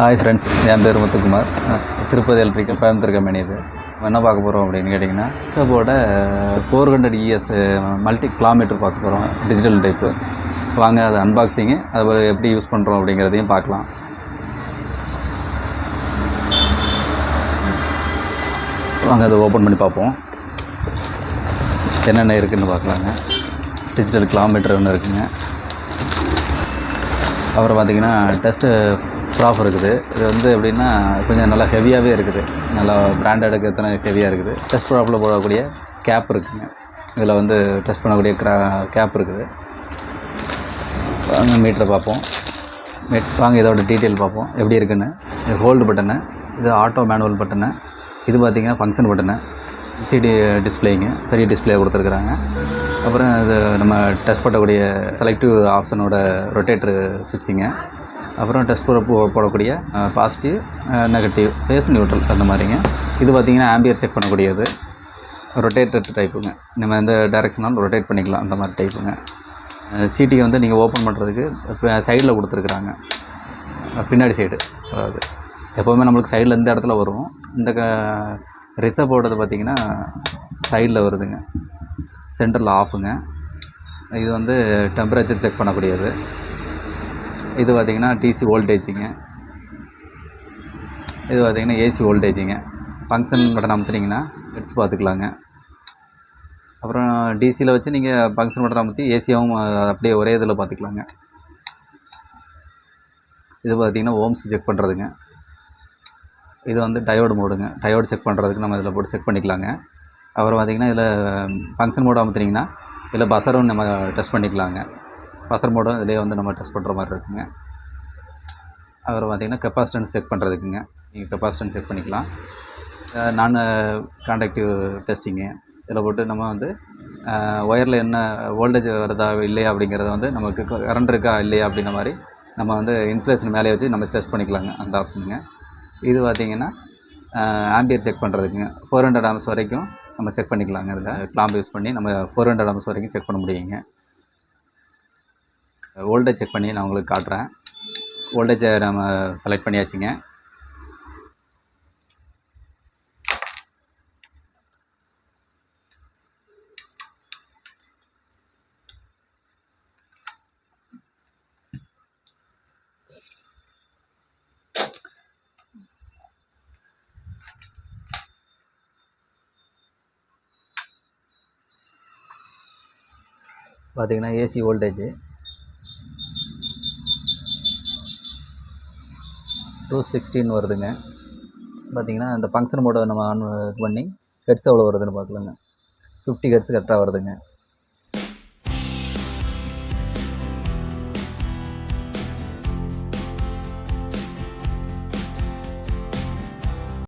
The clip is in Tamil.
ஹாய் ஃப்ரெண்ட்ஸ் என் பேர் முத்துக்குமார். திருப்பதி எலக்ட்ரிக்கல் கோயம்புத்தூர் கம்பெனி இது என்ன பார்க்க போகிறோம் அப்படின்னு கேட்டிங்கன்னா சப்போட four hundred ES multi kilometre பார்க்க போகிறோம் டிஜிட்டல் டைப்பு வாங்க அது அன்பாக்சிங்கு அது எப்படி யூஸ் பண்ணுறோம் அப்படிங்கிறதையும் பார்க்கலாம். வாங்க அதை ஓப்பன் பண்ணி பார்ப்போம். என்னென்ன இருக்குதுன்னு பார்க்கலாங்க. டிஜிட்டல் கிலோமீட்டர் ஒன்று இருக்குங்க. அப்புறம் பார்த்தீங்கன்னா டெஸ்ட்டு ப்ராஃப் இருக்குது. இது வந்து எப்படின்னா கொஞ்சம் நல்லா ஹெவியாகவே இருக்குது. நல்லா பிராண்டடுக்கு எத்தனை ஹெவியாக இருக்குது. டெஸ்ட் ப்ராப்பில் போடக்கூடிய கேப் இருக்குதுங்க இதில் வந்து டெஸ்ட் பண்ணக்கூடிய க்ரா கேப் இருக்குது. வாங்க மீட்டரை பார்ப்போம். மீட் வாங்க இதோட டீட்டெயில் பார்ப்போம். எப்படி இருக்குன்னு. இது ஹோல்டு பட்டனு இது ஆட்டோ மேனுவல் பட்டனு இது பார்த்திங்கன்னா ஃபங்க்ஷன் பட்டனு சிடி டிஸ்பிளேங்க பெரிய டிஸ்பிளே கொடுத்துருக்குறாங்க. அப்புறம் இது நம்ம டெஸ்ட் பண்ணக்கூடிய செலக்டிவ் ஆப்ஷனோட ரொட்டேட்ரு சுவிட்சிங்க அப்புறம் டெஸ்ட் போட போடக்கூடிய பாசிட்டிவ் நெகட்டிவ் ஃபேஸ் நியூட்ரல் அந்த மாதிரிங்க. இது பார்த்தீங்கன்னா ஆம்பியர் செக் பண்ணக்கூடியது. ரொட்டேட்டட் டைப்புங்க நம்ம எந்த டைரெக்ஷனாலும் ரொட்டேட் பண்ணிக்கலாம். அந்த மாதிரி டைப்புங்க சீட்டியை வந்து நீங்கள் ஓப்பன் பண்ணுறதுக்கு சைடில் கொடுத்துருக்குறாங்க. பின்னாடி சைடு அதாவது எப்போவுமே நம்மளுக்கு சைடில் இந்த இடத்துல வரும். இந்த க ரிசர்வ் போடுறது பார்த்திங்கன்னா சைடில் வருதுங்க. சென்டரில் ஆஃபுங்க இது வந்து டெம்பரேச்சர் செக் பண்ணக்கூடியது. இது பார்த்திங்கன்னா டிசி வோல்டேஜுங்க இது பார்த்திங்கன்னா ஏசி வோல்டேஜுங்க ஃபங்க்ஷன் பட்டன் அமுத்துனீங்கன்னா ஹெட்ஸ் பார்த்துக்கலாங்க. அப்புறம் டிசியில் வச்சு நீங்கள் ஃபங்க்ஷன் பட்டன் அமுத்தி ஏசியாவும் அப்படியே ஒரே இதில் பார்த்துக்கலாங்க. இது பார்த்திங்கன்னா ஓம்ஸ் செக் பண்ணுறதுங்க இது வந்து டயோடு மோடுங்க டயோடு செக் பண்ணுறதுக்கு நம்ம இதில் போட்டு செக் பண்ணிக்கலாங்க. அப்புறம் பார்த்திங்கன்னா இதில் ஃபங்க்ஷன் மோடு அமுத்துனீங்கன்னா இதில் பசரும் நம்ம டெஸ்ட் பண்ணிக்கலாங்க. பசர் மோடும் இதிலே வந்து நம்ம டெஸ்ட் பண்ணுற மாதிரி இருக்குங்க. அப்புறம் பார்த்திங்கன்னா கெப்பாசிட்டன்ஸ் செக் பண்ணுறதுக்குங்க நீங்கள் கெப்பாசிட்டன்ஸ் செக் பண்ணிக்கலாம். நான் கான்டாக்டிவ் டெஸ்டிங்கு இதில் போட்டு நம்ம வந்து ஒயரில் என்ன வோல்டேஜ் வருதா இல்லையா அப்படிங்கிறத வந்து நமக்கு கரண்ட் இருக்கா இல்லையா அப்படின்ற மாதிரி நம்ம வந்து இன்சுலேஷன் மேலே வச்சு நம்ம டெஸ்ட் பண்ணிக்கலாங்க அந்த ஆப்ஷனுங்க இது பார்த்திங்கன்னா ஆம்பியர் செக் பண்ணுறதுக்குங்க ஃபோர் ஹண்ட்ரட் ஆம்ஸ் வரைக்கும் நம்ம செக் பண்ணிக்கலாங்க இதில். கிளாம்ப் யூஸ் பண்ணி நம்ம ஃபோர் ஹண்ட்ரட் ஆம்ஸ் வரைக்கும் செக் பண்ண முடியுங்க. வோல்டேஜ் செக் பண்ணி நான் உங்களுக்கு காட்டுறேன். வோல்டேஜை நம்ம செலக்ட் பண்ணியாச்சுங்க. பார்த்தீங்கன்னா ஏசி வோல்டேஜு டூ சிக்ஸ்டீன் வருதுங்க. பார்த்தீங்கன்னா அந்த ஃபங்க்ஷன் மோடை நம்ம ஆன் இது பண்ணி ஹெட்ஸ் எவ்வளோ வருதுன்னு பார்க்கலாங்க. ஃபிஃப்டி ஹெட்ஸ் கரெக்டாக வருதுங்க.